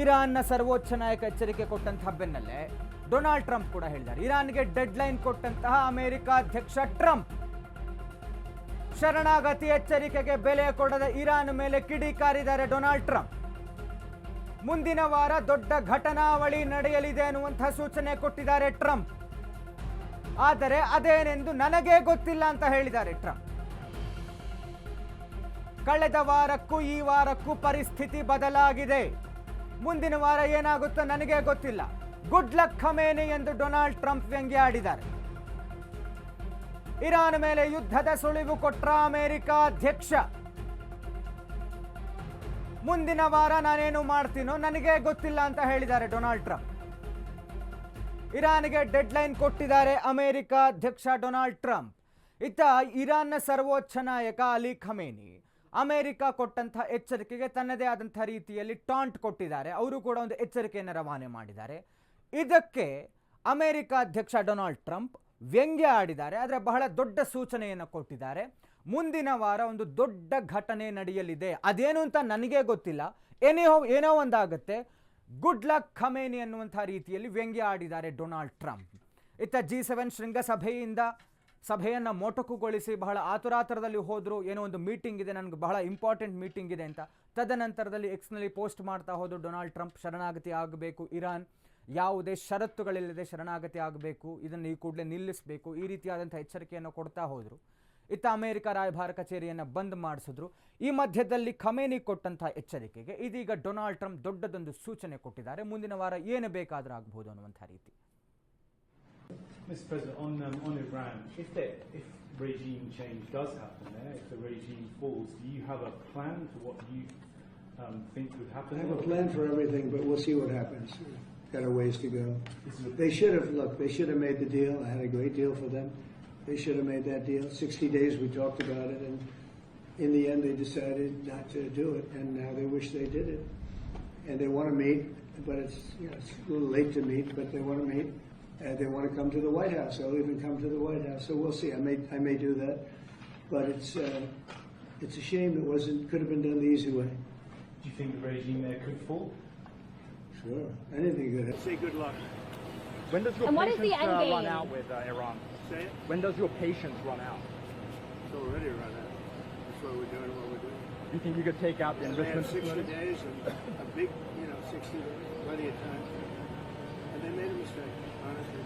ಇರಾನ್ನ ಸರ್ವೋಚ್ಚ ನಾಯಕ ಎಚ್ಚರಿಕೆ ಕೊಟ್ಟಂತಹ ಬೆನ್ನಲ್ಲೇ ಡೊನಾಲ್ಡ್ ಟ್ರಂಪ್ ಕೂಡ ಹೇಳಿದ್ದಾರೆ. ಇರಾನ್ಗೆ ಡೆಡ್ ಲೈನ್ ಕೊಟ್ಟಂತಹ ಅಮೆರಿಕ ಅಧ್ಯಕ್ಷ ಟ್ರಂಪ್ ಶರಣಾಗತಿ ಎಚ್ಚರಿಕೆಗೆ ಬೆಲೆ ಕೊಡದ ಇರಾನ್ ಮೇಲೆ ಕಿಡಿಕಾರಿದ್ದಾರೆ ಡೊನಾಲ್ಡ್ ಟ್ರಂಪ್. ಮುಂದಿನ ವಾರ ದೊಡ್ಡ ಘಟನಾವಳಿ ನಡೆಯಲಿದೆ ಅನ್ನುವಂತಹ ಸೂಚನೆ ಕೊಟ್ಟಿದ್ದಾರೆ ಟ್ರಂಪ್. ಆದರೆ ಅದೇನೆಂದು ನನಗೇ ಗೊತ್ತಿಲ್ಲ ಅಂತ ಹೇಳಿದ್ದಾರೆ ಟ್ರಂಪ್. ಕಳೆದ ವಾರಕ್ಕೂ ಈ ವಾರಕ್ಕೂ ಪರಿಸ್ಥಿತಿ ಬದಲಾಗಿದೆ. ಮುಂದಿನ ವಾರ ಏನಾಗುತ್ತೋ ನನಗೆ ಗೊತ್ತಿಲ್ಲ. ಗುಡ್ ಲಕ್ ಖಮೇನಿ ಎಂದು ಡೊನಾಲ್ಡ್ ಟ್ರಂಪ್ ವ್ಯಂಗ್ಯ ಆಡಿದ್ದಾರೆ ಇರಾನ್ ಮೇಲೆ ಯುದ್ಧದ ಸುಳಿವು ಕೊಟ್ರ ಅಮೆರಿಕ ಅಧ್ಯಕ್ಷ. ಮುಂದಿನ ವಾರ ನಾನೇನು ಮಾಡ್ತೀನೋ ನನಗೆ ಗೊತ್ತಿಲ್ಲ ಅಂತ ಹೇಳಿದ್ದಾರೆ ಡೊನಾಲ್ಡ್ ಟ್ರಂಪ್ ಇರಾನ್ಗೆ ಡೆಡ್ ಲೈನ್ ಕೊಟ್ಟಿದ್ದಾರೆ ಅಮೆರಿಕ ಅಧ್ಯಕ್ಷ ಡೊನಾಲ್ಡ್ ಟ್ರಂಪ್ ಇತ್ತ ಇರಾನ್ನ ಸರ್ವೋಚ್ಚ ನಾಯಕ ಅಲಿ ಖಮೇನಿ ಅಮೆರಿಕ ಕೊಟ್ಟಂತಹ ಎಚ್ಚರಿಕೆಗೆ ತನ್ನದೇ ಆದಂಥ ರೀತಿಯಲ್ಲಿ ಟಾಂಟ್ ಕೊಟ್ಟಿದ್ದಾರೆ. ಅವರು ಕೂಡ ಒಂದು ಎಚ್ಚರಿಕೆಯನ್ನು ರವಾನೆ ಮಾಡಿದ್ದಾರೆ. ಇದಕ್ಕೆ ಅಮೆರಿಕ ಅಧ್ಯಕ್ಷ ಡೊನಾಲ್ಡ್ ಟ್ರಂಪ್ ವ್ಯಂಗ್ಯ ಆಡಿದ್ದಾರೆ. ಆದರೆ ಬಹಳ ದೊಡ್ಡ ಸೂಚನೆಯನ್ನು ಕೊಟ್ಟಿದ್ದಾರೆ. ಮುಂದಿನ ವಾರ ಒಂದು ದೊಡ್ಡ ಘಟನೆ ನಡೆಯಲಿದೆ. ಅದೇನು ಅಂತ ನನಗೆ ಗೊತ್ತಿಲ್ಲ. ಏನೋ ಏನೋ ಒಂದಾಗುತ್ತೆ. ಗುಡ್ ಲಕ್ ಖಮೇನಿ ಅನ್ನುವಂಥ ರೀತಿಯಲ್ಲಿ ವ್ಯಂಗ್ಯ ಆಡಿದ್ದಾರೆ ಡೊನಾಲ್ಡ್ ಟ್ರಂಪ್. ಇತ್ತ ಜಿ ಸೆವೆನ್ ಶೃಂಗಸಭೆಯಿಂದ ಸಭೆಯನ್ನು ಮೊಟಕುಗೊಳಿಸಿ ಬಹಳ ಆತುರಾತುರದಲ್ಲಿ ಹೋದರು. ಏನೋ ಒಂದು ಮೀಟಿಂಗ್ ಇದೆ, ನನಗೆ ಬಹಳ ಇಂಪಾರ್ಟೆಂಟ್ ಮೀಟಿಂಗ್ ಇದೆ ಅಂತ. ತದನಂತರದಲ್ಲಿ ಎಕ್ಸ್ನಲ್ಲಿ ಪೋಸ್ಟ್ ಮಾಡ್ತಾ ಹೋದರು, ಡೊನಾಲ್ಡ್ ಟ್ರಂಪ್ ಶರಣಾಗತಿ ಆಗಬೇಕು. ಇರಾನ್ ಯಾವುದೇ ಷರತ್ತುಗಳಿಲ್ಲದೆ ಶರಣಾಗತಿ ಆಗಬೇಕು. ಇದನ್ನು ಈ ಕೂಡಲೇ ನಿಲ್ಲಿಸಬೇಕು. ಈ ರೀತಿಯಾದಂಥ ಎಚ್ಚರಿಕೆಯನ್ನು ಕೊಡ್ತಾ ಹೋದರು. ಇತ್ತ ಅಮೆರಿಕ ರಾಯಭಾರ ಕಚೇರಿಯನ್ನು ಬಂದ್ ಮಾಡಿಸಿದ್ರು. ಈ ಮಧ್ಯದಲ್ಲಿ ಖಮೇನಿ ಕೊಟ್ಟಂಥ ಎಚ್ಚರಿಕೆಗೆ ಇದೀಗ ಡೊನಾಲ್ಡ್ ಟ್ರಂಪ್ ದೊಡ್ಡದೊಂದು ಸೂಚನೆ ಕೊಟ್ಟಿದ್ದಾರೆ. ಮುಂದಿನ ವಾರ ಏನು ಬೇಕಾದರೂ ಆಗಬಹುದು ಅನ್ನುವಂಥ ರೀತಿ. Mr. President, on, um, on Iran, if, there, if regime change does happen there, if the regime falls, do you have a plan for what you um, think would happen? I have a plan for everything, but we'll see what happens. Got a ways to go. This is a- They should have, look, they should have made the deal. I had a great deal for them. They should have made that deal. 60 days we talked about it, and in the end they decided not to do it, and now they wish they did it. And they want to meet, but it's, you know, it's a little late to meet, but they want to meet. Uh, they want to come to the White House. They'll even come to the White House. So we'll see. I may, I may do that, but it's, uh, it's a shame it wasn't. Could have been done the easy way. Do you think the regime there could fall? Sure, anything could happen. Say good luck. When does your And what is patience the end uh, run out with uh, Iran? Say it. When does your patience run out? It's already run out. That's why we're doing what we're doing. Do you think you could take out the And they have enrichment 60 days and a big, you know, 60 days, plenty of time. And they made a mistake, honestly.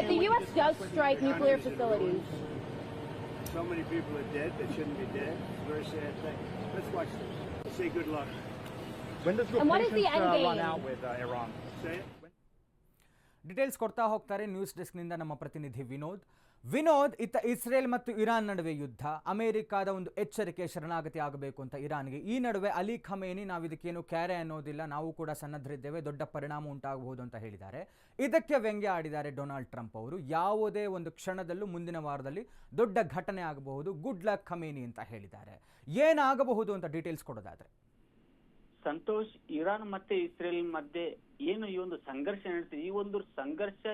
If the U.S. does strike nuclear facilities, So many people are dead that shouldn't be dead. It's a very sad thing. Let's watch this. Say good luck. When does your And what is patience the end uh, run game? out with uh, Iran? Say it. Details ಕೊಡ್ತಾ ಹೋಗ್ತಾರೆ news ಡೆಸ್ಕ್ನಿಂದ ನಮ್ಮ ಪ್ರತಿನಿಧಿ ವಿನೋದ್ ವಿನೋದ್, ಇತ್ತ Israel ಮತ್ತು Iran ನಡುವೆ ಯುದ್ಧ. ಅಮೆರಿಕಾದ ಒಂದು ಎಚ್ಚರಿಕೆ ಶರಣಾಗತಿ ಆಗಬೇಕು ಅಂತ ಇರಾನ್ಗೆ. ಈ ನಡುವೆ ಅಲಿ ಖಮೇನಿ ನಾವು ಇದಕ್ಕೇನು ಕ್ಯಾರೆ ಅನ್ನೋದಿಲ್ಲ, ನಾವು ಕೂಡ ಸನ್ನದ್ಧರಿದ್ದೇವೆ ದೊಡ್ಡ ಪರಿಣಾಮ ಉಂಟಾಗಬಹುದು ಅಂತ ಹೇಳಿದ್ದಾರೆ. ಇದಕ್ಕೆ ವ್ಯಂಗ್ಯ ಆಡಿದ್ದಾರೆ ಡೊನಾಲ್ಡ್ ಟ್ರಂಪ್ ಅವರು. ಯಾವುದೇ ಒಂದು ಕ್ಷಣದಲ್ಲೂ ಮುಂದಿನ ವಾರದಲ್ಲಿ ದೊಡ್ಡ ಘಟನೆ ಆಗಬಹುದು. ಗುಡ್ ಲಕ್ ಖಮೇನಿ ಅಂತ ಹೇಳಿದ್ದಾರೆ. ಏನಾಗಬಹುದು ಅಂತ ಡೀಟೇಲ್ಸ್ ಕೊಡೋದಾದ್ರೆ. ಸಂತೋಷ್, ಇರಾನ್ ಮತ್ತೆ ಇಸ್ರೇಲ್ ಮಧ್ಯೆ ಏನು ಈ ಒಂದು ಸಂಘರ್ಷ ನಡೆಸಿದೆ ಈ ಒಂದು ಸಂಘರ್ಷ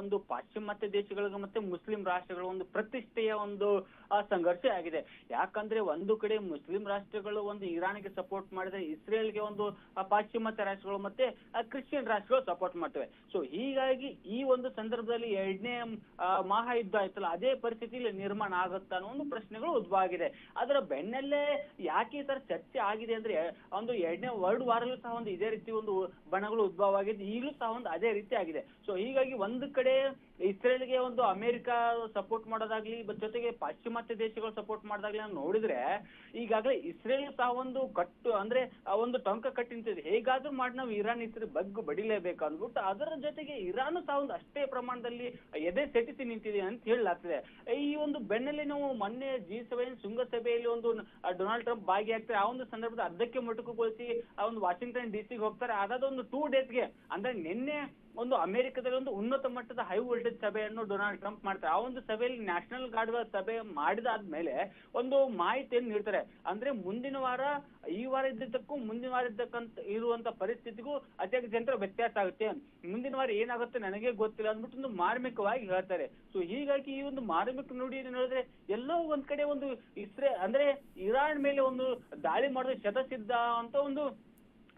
ಒಂದು ಪಾಶ್ಚಿಮಾತ್ಯ ದೇಶಗಳಿಗೆ ಮತ್ತೆ ಮುಸ್ಲಿಂ ರಾಷ್ಟ್ರಗಳ ಒಂದು ಪ್ರತಿಷ್ಠೆಯ ಒಂದು ಸಂಘರ್ಷ ಆಗಿದೆ. ಯಾಕಂದ್ರೆ ಒಂದು ಕಡೆ ಮುಸ್ಲಿಂ ರಾಷ್ಟ್ರಗಳು ಒಂದು ಇರಾನ್ಗೆ ಸಪೋರ್ಟ್ ಮಾಡಿದ್ರೆ ಇಸ್ರೇಲ್ಗೆ ಒಂದು ಪಾಶ್ಚಿಮಾತ್ಯ ರಾಷ್ಟ್ರಗಳು ಮತ್ತೆ ಕ್ರಿಶ್ಚಿಯನ್ ರಾಷ್ಟ್ರಗಳು ಸಪೋರ್ಟ್ ಮಾಡ್ತವೆ. ಸೊ ಹೀಗಾಗಿ ಈ ಒಂದು ಸಂದರ್ಭದಲ್ಲಿ ಎರಡನೇ ಮಹಾಯುದ್ಧ ಆಯ್ತಲ್ಲ, ಅದೇ ಪರಿಸ್ಥಿತಿಯಲ್ಲಿ ನಿರ್ಮಾಣ ಆಗುತ್ತಾ ಅನ್ನೋ ಒಂದು ಪ್ರಶ್ನೆಗಳು ಉದ್ಭವ ಆಗಿದೆ. ಅದರ ಬೆನ್ನಲ್ಲೇ ಯಾಕೆ ಈ ತರ ಚರ್ಚೆ ಆಗಿದೆ ಅಂದ್ರೆ ಒಂದು ಎರಡನೇ ವರ್ಲ್ಡ್ ವಾರಲ್ಲೂ ಸಹ ಒಂದು ಇದೇ ರೀತಿ ಒಂದು ಬಣಗಳು ಉದ್ಭವ ಆಗಿದೆ ಈಗಲೂ ಸಹ ಒಂದು ಅದೇ ರೀತಿ ಆಗಿದೆ. ಸೊ ಹೀಗಾಗಿ ಒಂದು ಕಡೆ ಇಸ್ರೇಲ್ಗೆ ಒಂದು ಅಮೆರಿಕ ಸಪೋರ್ಟ್ ಮಾಡೋದಾಗ್ಲಿ ಜೊತೆಗೆ ಪಾಶ್ಚಿಮಾತ್ಯ ದೇಶಗಳು ಸಪೋರ್ಟ್ ಮಾಡೋದಾಗ್ಲಿ ನೋಡಿದ್ರೆ, ಈಗಾಗಲೇ ಇಸ್ರೇಲ್ ತಾವೊಂದು ಕಟ್ಟು, ಅಂದ್ರೆ, ಆ ಒಂದು ಟೊಂಕ ಕಟ್ಟಿಂತಿದೆ ಹೇಗಾದ್ರೂ ಮಾಡಿ ನಾವು ಇರಾನ್ ಇಸ್ರೇಲ್ ಬಗ್ಗು ಬಡಿಲೇಬೇಕು ಅಂದ್ಬಿಟ್ಟು, ಅದರ ಜೊತೆಗೆ ಇರಾನ್ ತಾವೊಂದು ಅಷ್ಟೇ ಪ್ರಮಾಣದಲ್ಲಿ ಎದೆ ಸೆಟಿಸಿ ನಿಂತಿದೆ ಅಂತ ಹೇಳಲಾಗ್ತದೆ. ಈ ಒಂದು ಬೆನ್ನಲ್ಲಿ ನಾವು ಮೊನ್ನೆ ಜಿ ಸೆವೆನ್ ಶೃಂಗಸಭೆಯಲ್ಲಿ ಒಂದು ಡೊನಾಲ್ಡ್ ಟ್ರಂಪ್ ಭಾಗಿಯಾಗ್ತಾರೆ. ಆ ಒಂದು ಸಂದರ್ಭದ ಅರ್ಧಕ್ಕೆ ಮೊಟಕುಗೊಳಿಸಿ ಆ ಒಂದು ವಾಷಿಂಗ್ಟನ್ ಡಿ ಸಿಗೆ ಹೋಗ್ತಾರೆ. ಅದಾದ ಒಂದು ಟೂ ಡೇಸ್ಗೆ ಅಂದ್ರೆ ನಿನ್ನೆ ಒಂದು ಅಮೆರಿಕದಲ್ಲಿ ಒಂದು ಉನ್ನತ ಮಟ್ಟದ ಹೈ ವೋಲ್ಟೇಜ್ ಸಭೆಯನ್ನು ಡೊನಾಲ್ಡ್ ಟ್ರಂಪ್ ಮಾಡ್ತಾರೆ. ಆ ಒಂದು ಸಭೆಯಲ್ಲಿ ನ್ಯಾಷನಲ್ ಗಾರ್ಡ್ ಸಭೆ ಮಾಡಿದಾದ್ಮೇಲೆ ಒಂದು ಮಾಹಿತಿಯನ್ನು ನೀಡ್ತಾರೆ. ಅಂದ್ರೆ ಮುಂದಿನ ವಾರ, ಈ ವಾರ ಇದ್ದಕ್ಕೂ ಮುಂದಿನ ವಾರ ಇದ್ದಕ್ಕಂತ, ಇರುವಂತ ಪರಿಸ್ಥಿತಿಗೂ ಅತ್ಯಂತ ಜನರ ವ್ಯತ್ಯಾಸ ಆಗುತ್ತೆ. ಮುಂದಿನ ವಾರ ಏನಾಗುತ್ತೆ ನನಗೆ ಗೊತ್ತಿಲ್ಲ ಅಂದ್ಬಿಟ್ಟು ಒಂದು ಮಾರ್ಮಿಕವಾಗಿ ಹೇಳ್ತಾರೆ. ಸೊ ಹೀಗಾಗಿ ಈ ಒಂದು ಮಾರ್ಮಿಕ ನುಡಿ ನೋಡಿದ್ರೆ ಎಲ್ಲೋ ಒಂದ್ ಕಡೆ ಒಂದು ಇಸ್ರೇ, ಅಂದ್ರೆ ಇರಾನ್ ಮೇಲೆ ಒಂದು ದಾಳಿ ಮಾಡೋದು ಶತಸಿದ್ಧ ಅಂತ ಒಂದು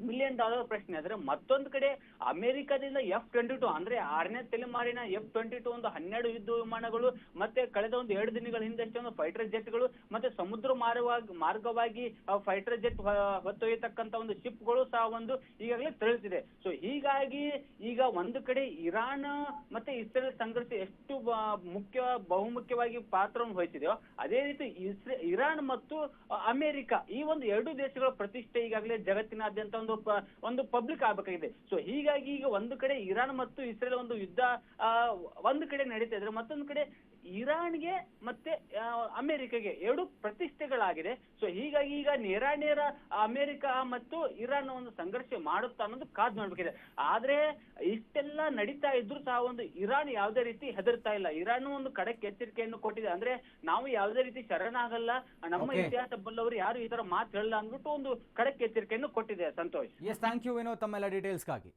ಮಿಲಿಯನ್ ಡಾಲರ್ ಪ್ರಶ್ನೆ. ಆದ್ರೆ ಮತ್ತೊಂದು ಕಡೆ ಅಮೆರಿಕದಿಂದ ಎಫ್ ಟ್ವೆಂಟಿ ಟು ಅಂದ್ರೆ ಆರನೇ ತಲೆಮಾರಿನ ಎಫ್ ಟ್ವೆಂಟಿ ಟು ಒಂದು ಹನ್ನೆರಡು ಯುದ್ಧ ವಿಮಾನಗಳು, ಮತ್ತೆ ಕಳೆದ ಒಂದು ಎರಡು ದಿನಗಳ ಹಿಂದಷ್ಟೇ ಒಂದು ಫೈಟರ್ ಜೆಟ್ಗಳು ಮತ್ತೆ ಸಮುದ್ರ ಮಾರ್ಗವಾಗಿ ಮಾರ್ಗವಾಗಿ ಫೈಟರ್ ಜೆಟ್ ಹೊತ್ತೊಯ್ಯತಕ್ಕಂತ ಒಂದು ಶಿಪ್ಗಳು ಸಹ ಒಂದು ಈಗಾಗಲೇ ತೆರಳುತ್ತಿದೆ ಸೊ ಹೀಗಾಗಿ ಈಗ ಒಂದು ಕಡೆ ಇರಾನ್ ಮತ್ತೆ ಇಸ್ರೇಲ್ ಸಂಘರ್ಷ ಎಷ್ಟು ಮುಖ್ಯ, ಬಹುಮುಖ್ಯವಾಗಿ ಪಾತ್ರವನ್ನು ವಹಿಸಿದೆಯೋ, ಅದೇ ರೀತಿ ಇಸ್ರೇ, ಇರಾನ್ ಮತ್ತು ಅಮೆರಿಕ ಈ ಒಂದು ಎರಡು ದೇಶಗಳ ಪ್ರತಿಷ್ಠೆ ಈಗಾಗಲೇ ಜಗತ್ತಿನಾದ್ಯಂತ ಒಂದು ಪ- ಒಂದು ಪಬ್ಲಿಕ್ ಆಗಬೇಕಾಗಿದೆ. ಸೊ ಹೀಗಾಗಿ ಈಗ ಒಂದು ಕಡೆ ಇರಾನ್ ಮತ್ತು ಇಸ್ರೇಲ್ ಒಂದು ಯುದ್ಧ ಒಂದು ಕಡೆ ನಡೀತಾ ಇದ್ರೆ ಮತ್ತೊಂದು ಕಡೆ ಇರಾನ್ಗೆ ಮತ್ತೆ ಅಮೆರಿಕಗೆ ಎರಡು ಪ್ರತಿಷ್ಠೆಗಳಾಗಿದೆ. ಸೊ ಹೀಗಾಗಿ ಈಗ ನೇರ ನೇರ ಅಮೆರಿಕ ಮತ್ತು ಇರಾನ್ ಒಂದು ಸಂಘರ್ಷ ಮಾಡುತ್ತಾ ಅನ್ನೋದು ಕಾದ್ ನೋಡ್ಬೇಕಿದೆ. ಆದ್ರೆ ಇಷ್ಟೆಲ್ಲ ನಡೀತಾ ಇದ್ರು ಸಹ ಒಂದು ಇರಾನ್ ಯಾವುದೇ ರೀತಿ ಹೆದರ್ತಾ ಇಲ್ಲ. ಇರಾನ್ ಒಂದು ಕಡೆ ಎಚ್ಚರಿಕೆಯನ್ನು ಕೊಟ್ಟಿದೆ. ಅಂದ್ರೆ ನಾವು ಯಾವುದೇ ರೀತಿ ಶರಣಾಗಲ್ಲ. ನಮ್ಮ. ಇತಿಹಾಸ ಬಲ್ಲವರು ಯಾರು ಈ ತರ ಮಾತು ಹೇಳಲ್ಲ ಅಂದ್ಬಿಟ್ಟು ಒಂದು ಕಡೆ ಎಚ್ಚರಿಕೆಯನ್ನು ಕೊಟ್ಟಿದೆ Santosh. Yes thank you Vinod ತಮ್ಮೆಲ್ಲ ಡೀಟೇಲ್ಸ್ಗಾಗಿ